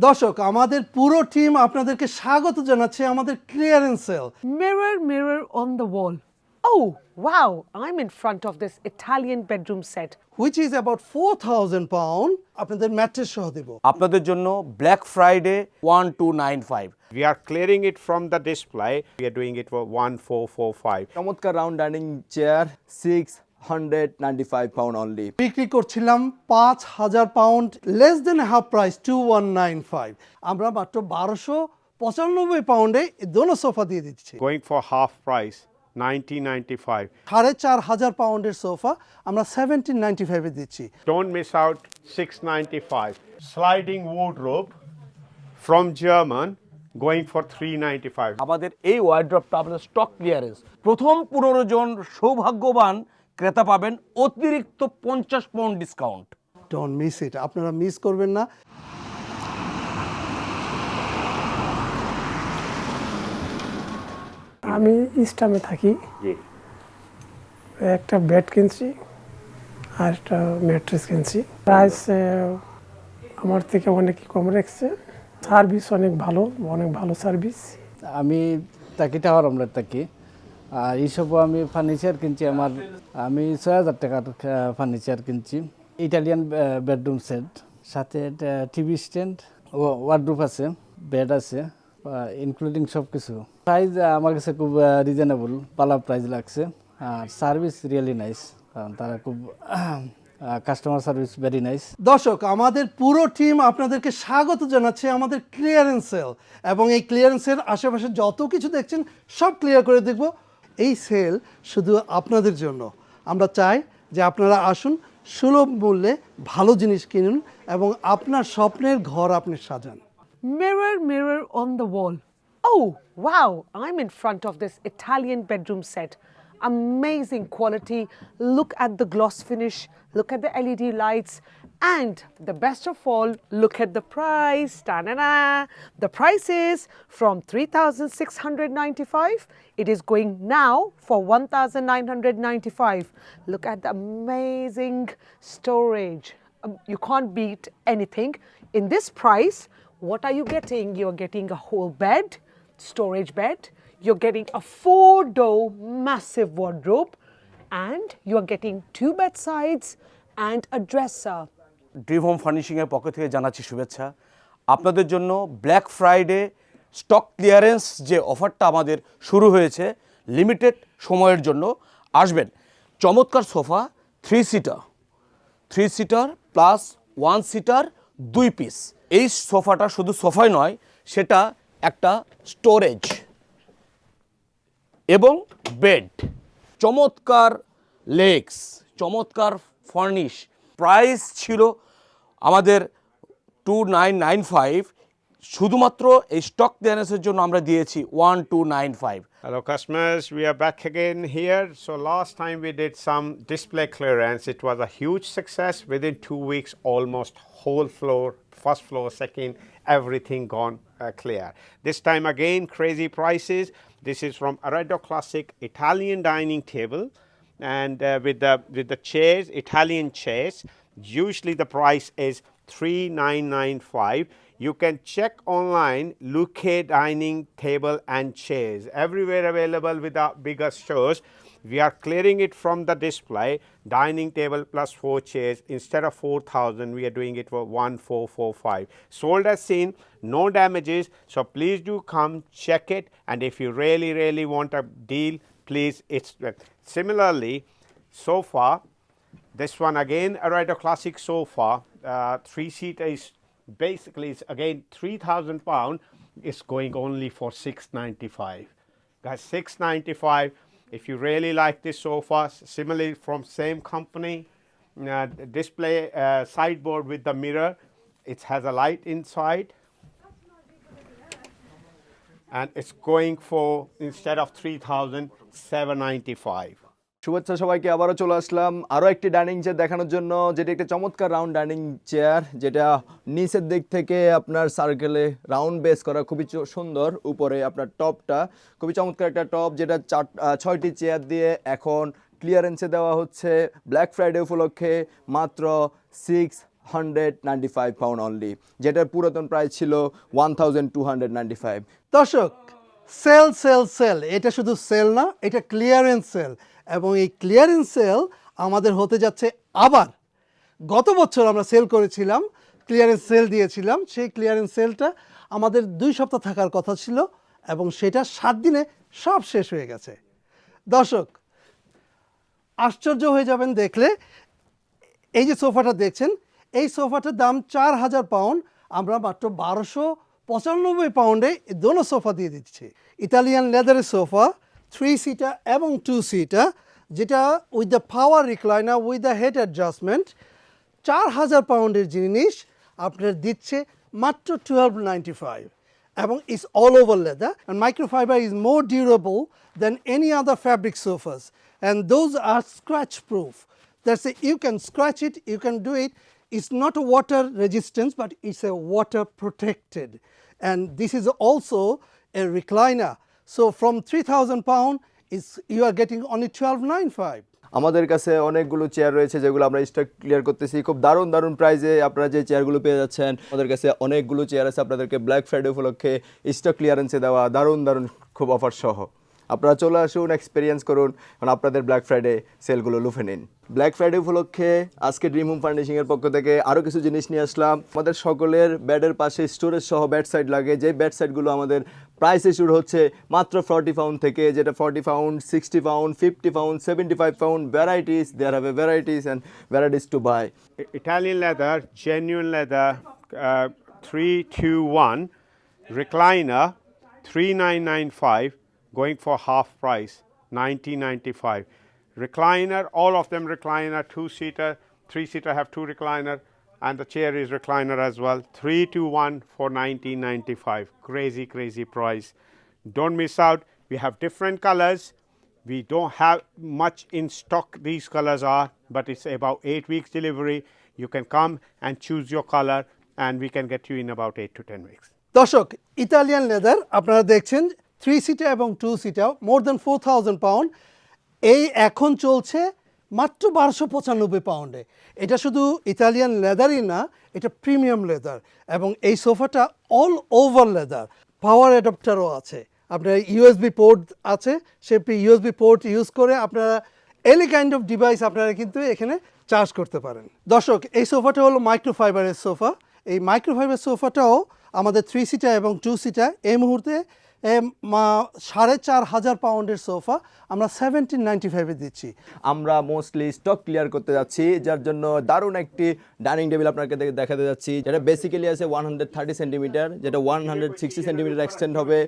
দর্শক আমাদের পুরো টিম আপনাদেরকে স্বাগত জানাচ্ছে আমাদের clearance sale Mirror, mirror on the wall. Oh, wow, I'm in front of this Italian bedroom set. Which is about four thousand pound আপনাদের ম্যাট্রেস সহ দেব আপনাদের জন্য black Friday one two nine five We are clearing it from the display. We are doing it for 1445. চমৎকার round dining chair six hundred ninety five pound only বিক্রি করছিলাম পাঁচ হাজার pound less than half price two one nine five আমরা মাত্র বারোশো পঁচানব্বই পাউন্ডে দোনো সোফা দিয়ে দিচ্ছি Going for half price, 1995. সাড়ে চার হাজার পাউন্ডের সোফা আমরা সেভেন্টিন নাইনটি ফাইভে দিচ্ছি Don't miss out 695. Sliding wardrobe from German going for 395. আমাদের এই ওয়ার্ড্রপটা আপনাদের স্টক ক্লিয়ারেন্স প্রথম পনেরো জন সৌভাগ্যবান ক্রেতা পাবেন অতিরিক্ত পঞ্চাশ pound discount don't miss it আপনারা মিস করবেন না। আমি ইস্টামে থাকি। একটা বেড কিনছি আর একটা ম্যাট্রেস কিনছি। প্রাইস আমার থেকে অনেক কম রেখেছে। সার্ভিস অনেক ভালো অনেক ভালো সার্ভিস আমি থাকি টাওয়ার আমলেট থাকি। আর এইসবও আমি ফার্নিচার কিনছি, আমার, আমি ছয় হাজার টাকার ফার্নিচার কিনছি। ইটালিয়ান বেডরুম সেট সাথে টিভি স্ট্যান্ড ও ওয়ার্ডরুপ আছে বেড আছে ইনক্লুডিং সব কিছু প্রাইস আমার কাছে খুব রিজনেবল পালা প্রাইস লাগছে। আর সার্ভিস রিয়েলি নাইস কারণ তারা খুব কাস্টমার সার্ভিস ভেরি নাইস দর্শক, আমাদের পুরো টিম আপনাদেরকে স্বাগত জানাচ্ছে আমাদের ক্লিয়ারেন্স সেল এবং এই ক্লিয়ারেন্সের আশেপাশে যত কিছু দেখছেন, সব ক্লিয়ার করে দেখব। এই সেল শুধু আপনাদের জন্য। আমরা চাই যে আপনারা আসুন, সুলভ মূল্যে ভালো জিনিস কিনুন এবং আপনার স্বপ্নের ঘর আপনি সাজান। Mirror mirror on the wall oh wow I am in front of this Italian bedroom set amazing quality look at the gloss finish look at the LED lights and the best of all, look at the price. Ta-da-da. The price is from 3695 It is going now for 1995 Look at the amazing storage. Um, you can't beat anything. In this price, what are you getting? You're getting a whole bed, storage bed. You're getting a four door massive wardrobe. And you're getting two bedsides and a dresser. Dream home ফার্নিশিংয়ের পক্ষ থেকে জানাচ্ছি শুভেচ্ছা। আপনাদের জন্য black Friday stock clearance যে অফারটা আমাদের শুরু হয়েছে লিমিটেড সময়ের জন্য। আসবেন, চমৎকার sofa three seater three seater plus one seater দুই পিস এই সোফাটা শুধু সোফাই নয়, সেটা একটা স্টোরেজ এবং বেড চমৎকার লেগস চমৎকার ফার্নিশ প্রাইস ছিল আমাদের টু নাইন নাইন ফাইভ শুধুমাত্র এই স্টক ক্লিয়ারেন্সের জন্য আমরা দিয়েছি one two nine five Hello, customers. We are back again here. So, last time we did some display clearance. It was a huge success. Within two weeks, almost whole floor, first floor, second, everything gone uh, clear. This time again, crazy prices. This is from Arredo Classic Italian dining table, and uh, with the with the chairs, Italian chairs. Usually the price is three nine nine five. You can check online Luque dining table and chairs everywhere available with our bigger stores. We are clearing it from the display. Dining table plus four chairs instead of 4,000, we are doing it for 1445. Sold as seen, no damages. So please do come check it. And if you really, really want a deal, please. It's similarly sofa. This one again, a Classic sofa, uh, three seater is basically again 3,000 pound. It's going only for 695. Guys, 695. If you really like this sofa, similarly from same company, uh, display uh, sideboard with the mirror. It has a light inside. And it's going for instead of 3,000, 795. শুভেচ্ছা সবাইকে আবারও চলে আসলাম আরও একটি dining chair দেখানোর জন্য যেটি একটা চমৎকার রাউন্ড ডাইনিং চেয়ার যেটা নিচের দিক থেকে আপনার সার্কেলে রাউন্ড বেস করা খুবই সুন্দর উপরে আপনার টপটা খুবই চমৎকার একটা টপ যেটা চার ছয়টি চেয়ার দিয়ে এখন ক্লিয়ারেন্সে দেওয়া হচ্ছে ব্ল্যাক ফ্রাইডে উপলক্ষে মাত্র six hundred ninety five pound only যেটার পুরাতন প্রাইস ছিল one thousand two hundred ninety five দর্শক সেল সেল সেল এটা শুধু সেল না, এটা ক্লিয়ারেন্স সেল এবং এই ক্লিয়ারেন্স সেল আমাদের হতে যাচ্ছে আবার। গত বছর আমরা সেল করেছিলাম ক্লিয়ারেন্স সেল দিয়েছিলাম, সেই ক্লিয়ারেন্স সেলটা আমাদের দুই সপ্তাহ থাকার কথা ছিল, এবং সেটা সাত দিনে সব শেষ হয়ে গেছে। দর্শক, আশ্চর্য হয়ে যাবেন দেখলে, এই যে সোফাটা দেখছেন এই সোফাটার দাম চার হাজার পাউন্ড, আমরা মাত্র বারোশো পঁচানব্বই পাউন্ডে দোনো সোফা দিয়ে দিচ্ছি। ইতালিয়ান লেদারের সোফা থ্রি সিটার এবং টু সিটার যেটা with the power recliner with the head adjustment চার হাজার পাউন্ডের জিনিস আপনার দিচ্ছে মাত্র টুয়েলভ নাইনটি ফাইভ এবং is all over leather and microfiber is more durable than any other fabric sofas and those আর scratch proof that's it, you can scratch it, you can do it it's not a water resistance, but it's a water protected. And this is also a recliner. So from 3000 pound is you are getting only 1295 আমাদের কাছে অনেকগুলো chair রয়েছে, যেগুলো আমরা stock clear করতেছি। খুব দারুণ দারুণ প্রাইজে আপনারা যে চেয়ারগুলো পেয়ে যাচ্ছেন, আমাদের কাছে অনেকগুলো চেয়ার আছে আপনাদেরকে ব্ল্যাক ফ্রাইডে উপলক্ষে স্টক ক্লিয়ারেন্সে দেওয়া। দারুণ দারুণ, খুব অফার সহ। আপনারা চলে আসুন এক্সপিরিয়েন্স করুন কারণ আপনাদের ব্ল্যাক ফ্রাইডে সেলগুলো লুফে নিন। ব্ল্যাক ফ্রাইডে উপলক্ষে আজকে ড্রিম হোম ফার্নিশিংয়ের পক্ষ থেকে আরও কিছু জিনিস নিয়ে আসলাম। আমাদের সকলের বেডের পাশে স্টোরেজ সহ বেড সাইড লাগে। যে বেড সাইডগুলো আমাদের প্রাইসে শুরু হচ্ছে মাত্র ফর্টি পাউন্ড থেকে যেটা forty pound sixty pound fifty pound seventy five pound varieties there have a varieties and varieties to buy I- Italian leather, genuine leather, uh, 321, recliner, 3995, going for half price, 1995. Recliner, all of them recliner, two seater, three seater have two recliner, and the chair is recliner as well. 321 for 1995. Crazy, crazy price. Don't miss out. We have different colors. We don't have much in stock, these colors are, but it's about eight weeks delivery. You can come and choose your color, and we can get you in about eight to 10 weeks. দর্শক Italian leather আপনারা দেখছেন three seater এবং two seater more than four thousand pound এই এখন চলছে মাত্র বারোশো পঁচানব্বই পাউন্ডে এটা শুধু ইতালিয়ান লেদারই না, এটা প্রিমিয়াম লেদার এবং এই সোফাটা অল ওভার লেদার পাওয়ার অ্যাডাপ্টারও আছে। আপনার ইউএসবি পোর্ট আছে, সে ইউএসবি পোর্ট ইউজ করে আপনারা এনি কাইন্ড অফ ডিভাইস আপনারা কিন্তু এখানে চার্জ করতে পারেন। দর্শক, এই সোফাটা হলো মাইক্রোফাইবারের সোফা। এই মাইক্রোফাইবার সোফাটাও আমাদের থ্রি সিটার এবং টু সিটার এই মুহূর্তে সাড়ে চার হাজার পাউন্ডের সোফা আমরা সেভেন্টিন নাইনটি ফাইভে দিচ্ছি। আমরা মোস্টলি স্টক ক্লিয়ার করতে যাচ্ছি, যার জন্য দারুণ একটি ডাইনিং টেবিল আপনাকে দেখাতে যাচ্ছি, যেটা বেসিক্যালি আছে ওয়ান হান্ড্রেড থার্টি সেন্টিমিটার যেটা one hundred sixty centimetre extend হবে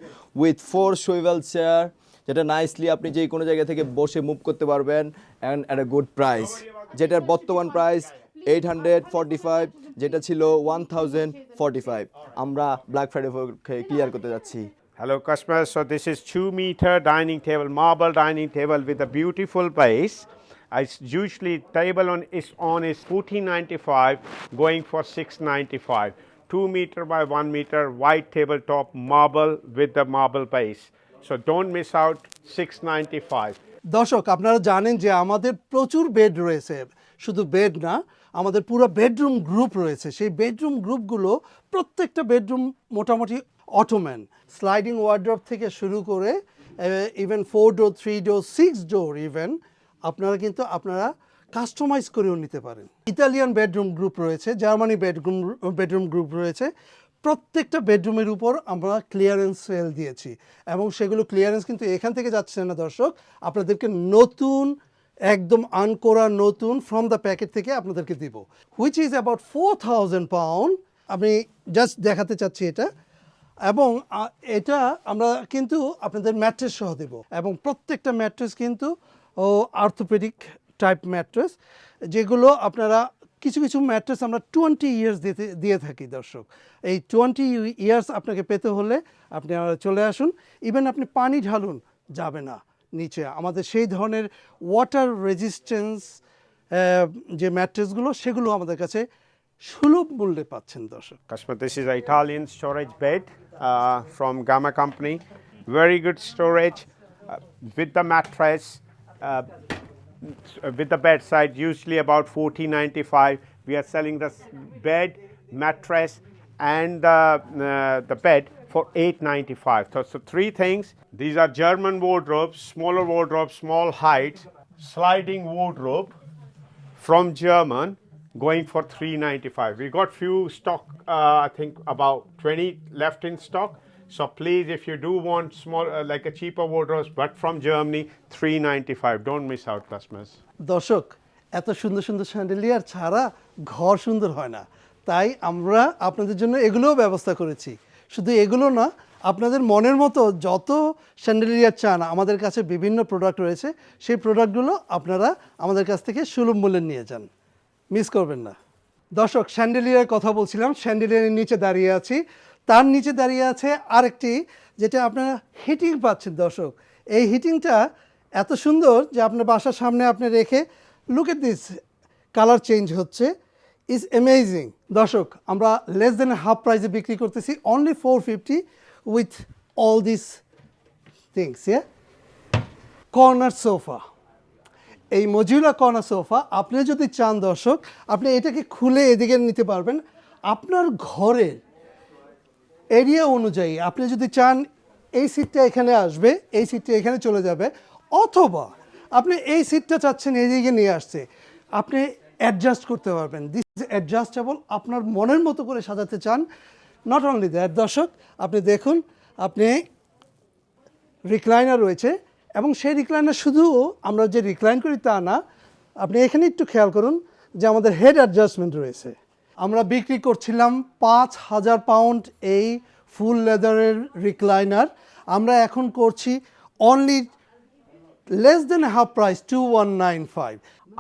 উইথ ফোর সুইভেল চেয়ার যেটা নাইসলি আপনি যে কোনো জায়গা থেকে বসে মুভ করতে পারবেন and at a good price যেটার বর্তমান price eight hundred forty five যেটা ছিল ওয়ান থাউজেন্ড ফর্টি ফাইভ আমরা ব্ল্যাক ফ্রাইডে ক্লিয়ার করতে যাচ্ছি। Hello, customers. So this is two meter dining table, marble dining table with a beautiful base. It's usually table on is on is 1495, going for 695. Two meter by one meter, white tabletop marble with the marble base. So don't miss out 695. দর্শক আপনারা জানেন যে আমাদের প্রচুর bed রয়েছে শুধু bed না আমাদের পুরো বেডরুম গ্রুপ রয়েছে সেই বেডরুম গ্রুপগুলো প্রত্যেকটা বেডরুম মোটামুটি অটোম্যান স্লাইডিং ওয়ার্ড্রপ থেকে শুরু করে even four door three door six door even আপনারা কিন্তু, আপনারা কাস্টমাইজ করেও নিতে পারেন। ইতালিয়ান বেডরুম গ্রুপ রয়েছে জার্মানি বেডরুম বেডরুম গ্রুপ রয়েছে। প্রত্যেকটা বেডরুমের উপর আমরা ক্লিয়ারেন্স সেল দিয়েছি এবং সেগুলো ক্লিয়ারেন্স কিন্তু এখান থেকে যাচ্ছে না দর্শক। আপনাদেরকে নতুন, একদম আনকোরা নতুন ফ্রম দ্য প্যাকেট থেকে আপনাদেরকে দিব which is about four thousand pound আমি জাস্ট দেখাতে চাচ্ছি এটা। এবং এটা আমরা কিন্তু আপনাদের ম্যাট্রেস সহ দেব। এবং প্রত্যেকটা ম্যাট্রেস কিন্তু, ও আর্থোপেডিক টাইপ ম্যাট্রেস, যেগুলো আপনারা কিছু কিছু ম্যাট্রেস আমরা টোয়েন্টি ইয়ার্স দিতে, দিয়ে থাকি দর্শক। এই টোয়েন্টি ইয়ার্স আপনাকে পেতে হলে আপনি চলে আসুন। ইভেন আপনি পানি ঢালুন, যাবে না নিচে। আমাদের সেই ধরনের ওয়াটার রেজিস্ট্যান্স যে ম্যাট্রেসগুলো, সেগুলো আমাদের কাছে সুলভ মূল্যে পাচ্ছেন দর্শক। Kashmir is an Italian storage bed. Uh, from Gamma Company. Very good storage uh, with the mattress, uh, with the bedside, usually about 1495. we are selling the bed, mattress, and the, uh, the bed for 895 so, so three things these are german wardrobes smaller wardrobes small height sliding wardrobe from german going for 395 we got few stock uh, i think about 20 left in stock. So please if you do want small uh, like a cheaper wardrobes but from germany 395 don't miss out customers. দর্শক এত সুন্দর সুন্দর chandelier ছাড়া ঘর সুন্দর হয় না। তাই আমরা আপনাদের জন্য এগুলোও ব্যবস্থা করেছি। শুধু এগুলো না আপনাদের মনের মতো যত স্যান্ডেলিয়ার চান আমাদের কাছে বিভিন্ন প্রোডাক্ট রয়েছে। সেই প্রোডাক্টগুলো আপনারা আমাদের কাছ থেকে সুলভ মূল্যে নিয়ে যান। মিস করবেন না। দর্শক স্যান্ডেলিয়ার কথা বলছিলাম স্যান্ডেলিয়ারের নিচে দাঁড়িয়ে আছি। তার নিচে দাঁড়িয়ে আছে আরেকটি যেটা আপনারা হিটিং পাচ্ছেন, দর্শক। এই হিটিংটা এত সুন্দর যে আপনার বাসার সামনে আপনি রেখে look at this colour change হচ্ছে। ইজ অ্যামেজিং দর্শক, আমরা লেস দেন হাফ প্রাইসে বিক্রি করতেছি only four fifty with all this things yeah? Corner sofa এই মজুলা কর্নার সোফা, আপনি যদি চান দর্শক, আপনি এটাকে খুলে এদিকে নিতে পারবেন। আপনার ঘরের এরিয়া অনুযায়ী আপনি যদি চান, এই সিটটা এখানে আসবে, এই সিটটা এখানে চলে যাবে, অথবা আপনি এই সিটটা চাচ্ছেন এদিকে নিয়ে আসছে আপনি অ্যাডজাস্ট করতে পারবেন। দিস ইজ অ্যাডজাস্টেবল আপনার মনের মতো করে সাজাতে চান। নট অনলি দ্যাট দর্শক, আপনি দেখুন, আপনি রিক্লাইনার রয়েছে এবং সেই রিক্লাইনার শুধু আমরা যে রিক্লাইন করি তা না, আপনি এখানে একটু খেয়াল করুন যে আমাদের হেড অ্যাডজাস্টমেন্ট রয়েছে। আমরা বিক্রি করছিলাম পাঁচ হাজার পাউন্ড এই ফুল লেদারের রিক্লাইনার আমরা এখন করছি only less than half price two one nine five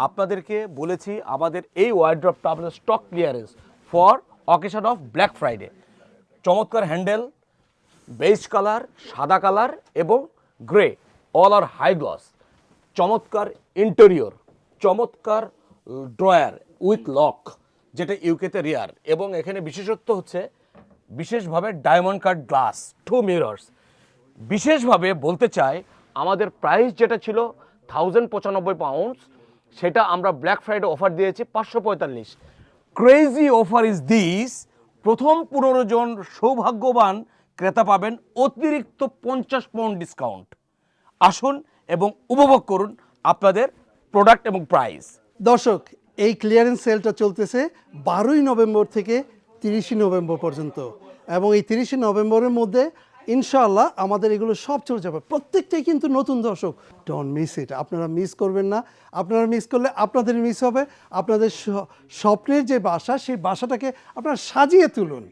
আপনাদেরকে বলেছি আমাদের এই ওয়ার্ড্রপটা আপনাদের stock clearance for occasion of Black Friday চমৎকার হ্যান্ডেল বেজ কালার সাদা কালার এবং grey all are high gloss চমৎকার ইন্টেরিয়র চমৎকার ড্রয়ার উইথ লক যেটা ইউকেতে রেয়ার এবং এখানে বিশেষত্ব হচ্ছে বিশেষভাবে diamond cut glass to mirrors বিশেষভাবে বলতে চাই, আমাদের প্রাইস যেটা ছিল থাউজেন্ড পঁচানব্বই পাউন্ডস সেটা আমরা ব্ল্যাক ফ্রাইডে অফার দিয়েছি পাঁচশো পঁয়তাল্লিশ। ক্রেজি অফার ইজ দিস প্রথম পনেরো জন সৌভাগ্যবান ক্রেতা পাবেন অতিরিক্ত পঞ্চাশ পাউন্ড ডিসকাউন্ট আসুন এবং উপভোগ করুন আপনাদের প্রোডাক্ট এবং প্রাইস দর্শক, এই ক্লিয়ারেন্স সেলটা চলতেছে বারোই নভেম্বর থেকে তিরিশে নভেম্বর পর্যন্ত এবং এই তিরিশে নভেম্বরের মধ্যে ইনশাআল্লাহ আমাদের এগুলো সব চলে যাবে। প্রত্যেকটাই কিন্তু নতুন দর্শক। ডন মিস ইট আপনারা মিস করবেন না। আপনারা মিস করলে আপনাদের মিস হবে। আপনাদের স্বপ্নের যে বাসা, সেই বাসাটাকে আপনারা সাজিয়ে তুলুন।